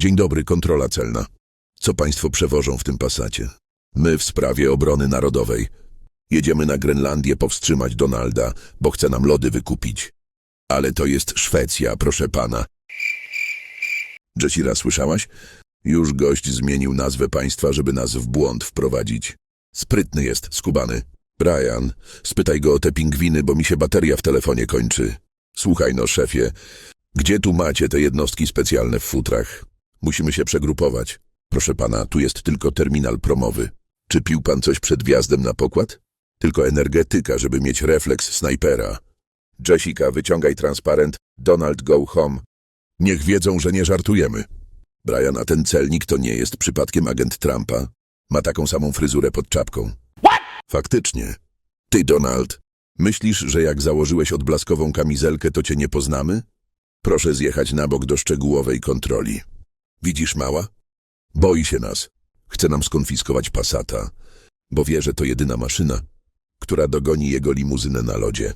Dzień dobry, kontrola celna. Co państwo przewożą w tym pasacie? My w sprawie obrony narodowej. Jedziemy na Grenlandię powstrzymać Donalda, bo chce nam lody wykupić. Ale to jest Szwecja, proszę pana. Jessira, słyszałaś? Już gość zmienił nazwę państwa, żeby nas w błąd wprowadzić. Sprytny jest, skubany. Brian, spytaj go o te pingwiny, bo mi się bateria w telefonie kończy. Słuchaj no, szefie, gdzie tu macie te jednostki specjalne w futrach? Musimy się przegrupować. Proszę pana, tu jest tylko terminal promowy. Czy pił pan coś przed wjazdem na pokład? Tylko energetyka, żeby mieć refleks snajpera. Jessica, wyciągaj transparent. Donald, go home. Niech wiedzą, że nie żartujemy. Brian, a ten celnik to nie jest przypadkiem agent Trumpa? Ma taką samą fryzurę pod czapką. Faktycznie. Ty, Donald, myślisz, że jak założyłeś odblaskową kamizelkę, to cię nie poznamy? Proszę zjechać na bok do szczegółowej kontroli. Widzisz, mała? Boi się nas. Chce nam skonfiskować Passata, bo wie, że to jedyna maszyna, która dogoni jego limuzynę na lodzie.